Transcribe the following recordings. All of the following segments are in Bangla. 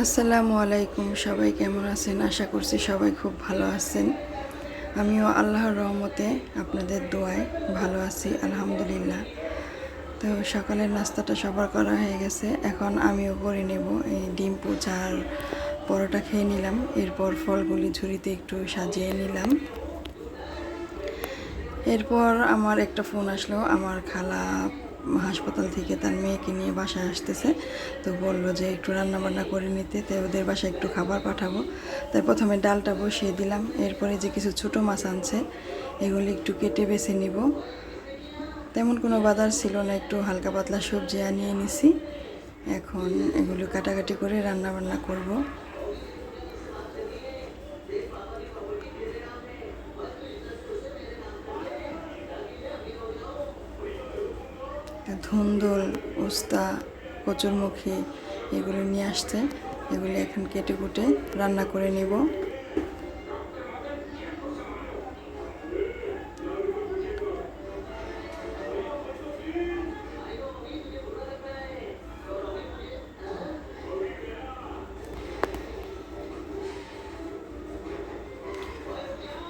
আসসালামু আলাইকুম, সবাই কেমন আছেন? আশা করছি সবাই খুব ভালো আছেন। আমিও আল্লাহর রহমতে আপনাদের দোয়ায় ভালো আছি, আলহামদুলিল্লাহ। তো সকালের নাস্তাটা সবার করা হয়ে গেছে। এখন আমিও করে নেব এই ডিম পোচা আর পরোটা খেয়ে নিলাম। এরপর ফলগুলি ঝুড়িতে একটু সাজিয়ে নিলাম। এরপর আমার একটা ফোন আসলো, আমার খালা হাসপাতাল থেকে তার মেয়েকে নিয়ে বাসায় আসতেছে। তো বলল যে একটু রান্না বান্না করে নিতে, তাই ওদের বাসায় একটু খাবার পাঠাবো। তাই প্রথমে ডালটা বসিয়ে দিলাম, এরপরে যে কিছু ছোটো মাছ আনছে, এগুলি একটু কেটে বেছে নিব। তেমন কোনো বাজার ছিল না, একটু হালকা পাতলা সবজি আনিয়ে নিছি। এখন এগুলো কাটাকাটি করে রান্না বান্না করব। ধুন্দল, উস্তা, কচুরমুখী এগুলো নিয়ে আসছে। এগুলি এখন কেটে কুটে রান্না করে নেব।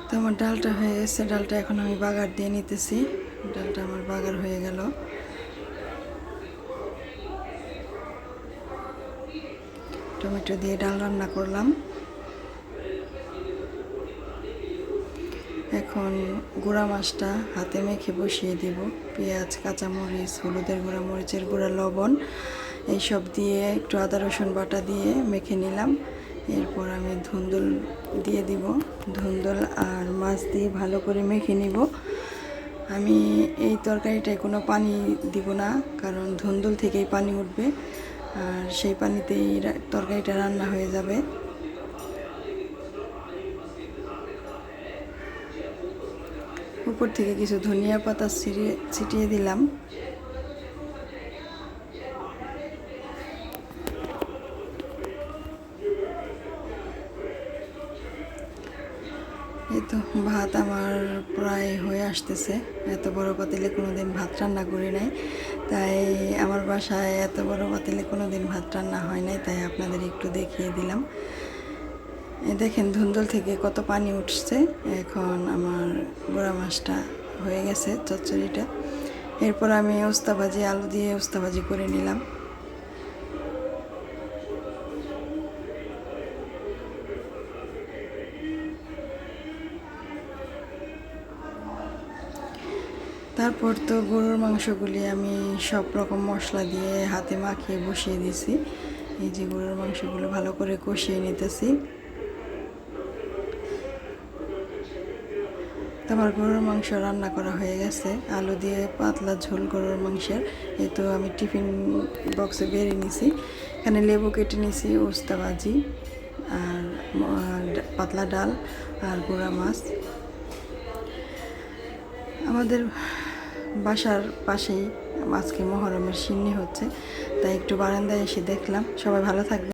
তো আমার ডালটা হয়ে গেছে। ডালটা এখন আমি বাগার দিয়ে নিতেছি। ডালটা আমার বাগার হয়ে গেল। টমেটো দিয়ে ডাল রান্না করলাম। এখন গুঁড়া মাছটা হাতে মেখে বসিয়ে দিব। পেঁয়াজ, কাঁচামরিচ, হলুদের গুঁড়া, মরিচের গুঁড়া, লবণ, এইসব দিয়ে একটু আদা, রসুন বাটা দিয়ে মেখে নিলাম। এরপর আমি ধুন্দুল দিয়ে দিব। ধুন্দুল আর মাছ দিয়ে ভালো করে মেখে নিব। আমি এই তরকারিটায় কোনো পানি দিব না, কারণ ধুন্দুল থেকেই পানি উঠবে। আর সেই পানিতেই তরকারিটা রান্না হয়ে যাবে। উপর থেকে কিছু ধনিয়া পাতা ছিটিয়ে দিলাম। এই তো ভাত আমার প্রায় হয়ে আসতেছে। এত বড় পাতিলে কোনো দিন ভাত রান্না করি নাই। তাই আমার বাসায় এত বড় পাতিলে কোনো দিন ভাত রান্না হয় নাই, তাই আপনাদের একটু দেখিয়ে দিলাম। দেখেন ধুন্দল থেকে কত পানি উঠছে। এখন আমার গোড়া মাছটা হয়ে গেছে, চচ্চড়িটা। এরপর আমি উস্তা ভাজি আলু দিয়ে উস্তা ভাজি করে নিলাম। তারপর তো গরুর মাংসগুলি আমি সব রকম মশলা দিয়ে হাতে মাখিয়ে বসিয়ে দিছি এই যে গরুর মাংসগুলো ভালো করে কষিয়ে নিতেছি। আমার গরুর মাংস রান্না করা হয়ে গেছে। আলু দিয়ে পাতলা ঝোল গরুর মাংসের। এই তো আমি টিফিন বক্সে বেরিয়ে নিছি এখানে লেবু কেটে নিছি উস্তা ভাজি আর পাতলা ডাল আর গুঁড়া মাছ। আমাদের বাসার পাশেই আজকে মহরমের সিন্নি হচ্ছে তাই একটু বারান্দায় এসে দেখলাম। সবাই ভালো থাকবে